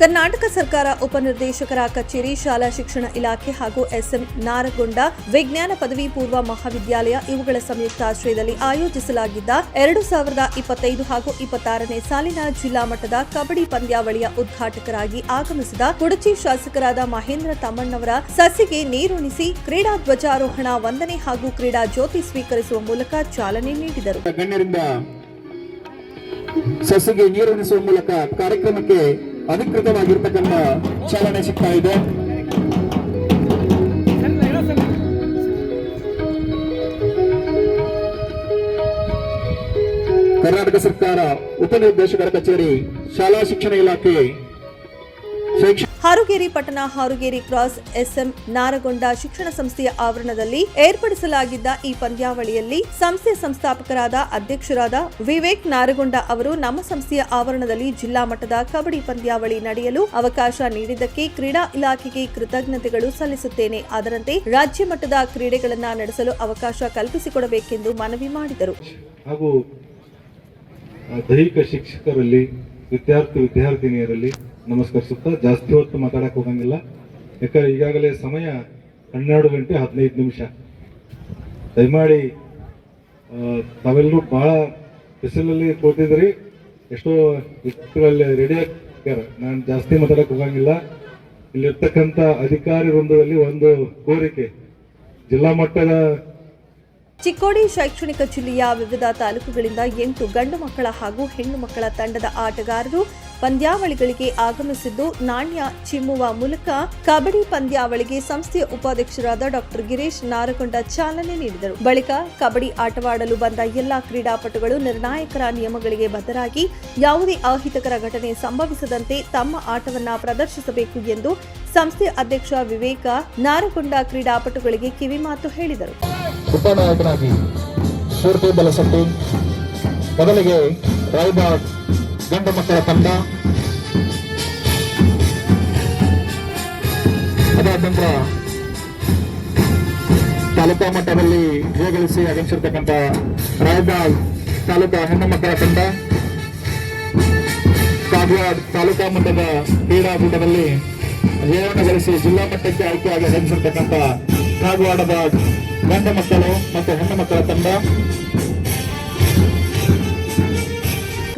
ಕರ್ನಾಟಕ ಸರ್ಕಾರ ಉಪನಿರ್ದೇಶಕರ ಕಚೇರಿ, ಶಾಲಾ ಶಿಕ್ಷಣ ಇಲಾಖೆ ಹಾಗೂ ಎಸ್ಎಂ ನಾರಗೊಂಡ ವಿಜ್ಞಾನ ಪದವಿ ಪೂರ್ವ ಮಹಾವಿದ್ಯಾಲಯ ಇವುಗಳ ಸಂಯುಕ್ತಾಶ್ರಯದಲ್ಲಿ ಆಯೋಜಿಸಲಾಗಿದ್ದ ಎರಡು ಸಾವಿರದ ಇಪ್ಪತ್ತೈದು ಹಾಗೂ ಇಪ್ಪತ್ತಾರನೇ ಸಾಲಿನ ಜಿಲ್ಲಾ ಮಟ್ಟದ ಕಬಡ್ಡಿ ಪಂದ್ಯಾವಳಿಯ ಉದ್ಘಾಟಕರಾಗಿ ಆಗಮಿಸಿದ ಕುಡಚಿ ಶಾಸಕರಾದ ಮಹೇಂದ್ರ ತಮ್ಮಣ್ಣವರ ಸಸಿಗೆ ನೀರುಣಿಸಿ ಕ್ರೀಡಾ ಧ್ವಜಾರೋಹಣ, ವಂದನೆ ಹಾಗೂ ಕ್ರೀಡಾ ಜ್ಯೋತಿ ಸ್ವೀಕರಿಸುವ ಮೂಲಕ ಚಾಲನೆ ನೀಡಿದರು. ಸಸಿಗೆ ನೀರುಣಿಸುವ ಮೂಲಕ ಕಾರ್ಯಕ್ರಮಕ್ಕೆ ಅಧಿಕೃತವಾಗಿರ್ತಕ್ಕಂಥ ಚಾಲನೆ ಸಿಗ್ತಾ ಇದೆ. ಕರ್ನಾಟಕ ಸರ್ಕಾರ ಉಪನಿರ್ದೇಶಕರ ಕಚೇರಿ ಶಾಲಾ ಶಿಕ್ಷಣ ಇಲಾಖೆ ಶೈಕ್ಷಣಿಕ ಹಾರುಗೇರಿ ಪಟ್ಟಣ ಹಾರುಗೇರಿ ಕ್ರಾಸ್ ಎಸ್ಎಂ ನಾರಗೊಂಡ ಶಿಕ್ಷಣ ಸಂಸ್ಥೆಯ ಆವರಣದಲ್ಲಿ ಏರ್ಪಡಿಸಲಾಗಿದ್ದ ಈ ಪಂದ್ಯಾವಳಿಯಲ್ಲಿ ಸಂಸ್ಥೆಯ ಸಂಸ್ಥಾಪಕರಾದ ಅಧ್ಯಕ್ಷರಾದ ವಿವೇಕ್ ನಾರಗೊಂಡ ಅವರು ನಮ್ಮ ಸಂಸ್ಥೆಯ ಆವರಣದಲ್ಲಿ ಜಿಲ್ಲಾ ಮಟ್ಟದ ಕಬಡ್ಡಿ ಪಂದ್ಯಾವಳಿ ನಡೆಯಲು ಅವಕಾಶ ನೀಡಿದ್ದಕ್ಕೆ ಕ್ರೀಡಾ ಇಲಾಖೆಗೆ ಕೃತಜ್ಞತೆಗಳು ಸಲ್ಲಿಸುತ್ತೇನೆ. ಅದರಂತೆ ರಾಜ್ಯ ಮಟ್ಟದ ಕ್ರೀಡೆಗಳನ್ನು ನಡೆಸಲು ಅವಕಾಶ ಕಲ್ಪಿಸಿಕೊಡಬೇಕೆಂದು ಮನವಿ ಮಾಡಿದರು. ಹಾಗೂ ದೈಹಿಕ ಶಿಕ್ಷಕರಲ್ಲಿ, ವಿದ್ಯಾರ್ಥಿ ವಿದ್ಯಾರ್ಥಿನಿಯರಲ್ಲಿ ನಮಸ್ಕರಿಸುತ್ತಾ ಜಾಸ್ತಿ ಹೊತ್ತು ಮಾತಾಡಕ್ಕೆ ಹೋಗಂಗಿಲ್ಲ. ಯಾಕಂದ್ರೆ ಈಗಾಗಲೇ ಸಮಯ ಹನ್ನೆರಡು ಗಂಟೆ ಹದಿನೈದು ನಿಮಿಷ. ದಯಮಾಡಿ ತಾವೆಲ್ಲರೂ ಬಹಳ ಬಿಸಿಲಲ್ಲಿ ಕೂತಿದ್ರಿ ಎಷ್ಟೋ ವ್ಯಕ್ತಿಗಳಲ್ಲಿ ರೆಡಿ ಆಗ್ತಾರೆ ನಾನು ಜಾಸ್ತಿ ಮಾತಾಡಕ್ಕೆ ಹೋಗಂಗಿಲ್ಲ. ಇಲ್ಲಿರ್ತಕ್ಕಂಥ ಅಧಿಕಾರಿ ವೃಂದದಲ್ಲಿ ಒಂದು ಕೋರಿಕೆ. ಜಿಲ್ಲಾ ಮಟ್ಟದ ಚಿಕ್ಕೋಡಿ ಶೈಕ್ಷಣಿಕ ಜಿಲ್ಲೆಯ ವಿವಿಧ ತಾಲೂಕುಗಳಿಂದ ಎಂಟು ಗಂಡು ಮಕ್ಕಳ ಹಾಗೂ ಹೆಣ್ಣು ಮಕ್ಕಳ ತಂಡದ ಆಟಗಾರರು ಪಂದ್ಯಾವಳಿಗಳಿಗೆ ಆಗಮಿಸಿದ್ದು ನಾಣ್ಯ ಚಿಮ್ಮುವ ಮೂಲಕ ಕಬಡ್ಡಿ ಪಂದ್ಯಾವಳಿಗೆ ಸಂಸ್ಥೆಯ ಉಪಾಧ್ಯಕ್ಷರಾದ ಡಾಕ್ಟರ್ ಗಿರೀಶ್ ನಾರಗೊಂಡ ಚಾಲನೆ ನೀಡಿದರು. ಬಳಿಕ ಕಬಡ್ಡಿ ಆಟವಾಡಲು ಬಂದ ಎಲ್ಲಾ ಕ್ರೀಡಾಪಟುಗಳು ನಿರ್ಣಾಯಕರ ನಿಯಮಗಳಿಗೆ ಬದ್ಧರಾಗಿ ಯಾವುದೇ ಅಹಿತಕರ ಘಟನೆ ಸಂಭವಿಸದಂತೆ ತಮ್ಮ ಆಟವನ್ನ ಪ್ರದರ್ಶಿಸಬೇಕು ಎಂದು ಸಂಸ್ಥೆಯ ಅಧ್ಯಕ್ಷ ವಿವೇಕ ನಾರಗೊಂಡ ಕ್ರೀಡಾಪಟುಗಳಿಗೆ ಕಿವಿಮಾತು ಹೇಳಿದರು. ಉಪನಾಯಕನಾಗಿ ಬಲಸಟ್ಟಿ ಮೊದಲಿಗೆ ಗಂಡು ಮಕ್ಕಳ ತಂಡ. ಅದಾದ ನಂತರ ತಾಲೂಕಾ ಮಟ್ಟದಲ್ಲಿ ಜಯಗಳಿಸಿ ಆಗಮಿಸಿರ್ತಕ್ಕಂಥ ರಾಯಬಾಗ್ ತಾಲೂಕಾ ಹೆಣ್ಣು ಮಕ್ಕಳ ತಂಡ. ಕಾಗವಾಡ್ ತಾಲೂಕಾ ಮಟ್ಟದ ಕ್ರೀಡಾಕೂಟದಲ್ಲಿ ಜಯವನ್ನು ಗಳಿಸಿ ಜಿಲ್ಲಾ ಮಟ್ಟಕ್ಕೆ ಆಯ್ಕೆಯಾಗಿ ಆಗಮಿಸಿರ್ತಕ್ಕಂಥ ಕಾಗವಾಡದ ಗಂಡು ಮಕ್ಕಳು ಮತ್ತು ಹೆಣ್ಣು ಮಕ್ಕಳ ತಂಡ.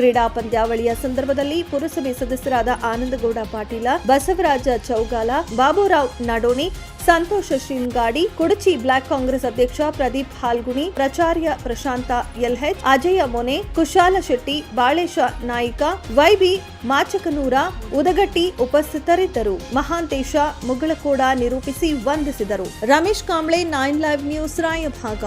ಕ್ರೀಡಾ ಪಂದ್ಯಾವಳಿಯ ಸಂದರ್ಭದಲ್ಲಿ ಪುರಸಭೆ ಸದಸ್ಯರಾದ ಆನಂದಗೌಡ ಪಾಟೀಲ, ಬಸವರಾಜ ಚೌಗಾಲ, ಬಾಬುರಾವ್ ನಾಡೋಣಿ, ಸಂತೋಷ ಶಿಂಗಾಡಿ, ಕುಡಚಿ ಬ್ಲಾಕ್ ಕಾಂಗ್ರೆಸ್ ಅಧ್ಯಕ್ಷ Pradeep Halguni, ಪ್ರಚಾರ್ಯ Prashant L H, Ajay Mone, Kushal Shetty, Balesh Naik, Y B Machakanur, Udagatti ಉಪಸ್ಥಿತರಿದ್ದರು. ಮಹಾಂತೇಶ ಮುಗಳಕೋಡ ನಿರೂಪಿಸಿ ವಂದಿಸಿದರು. Ramesh Kamble, nine live news, Raybag.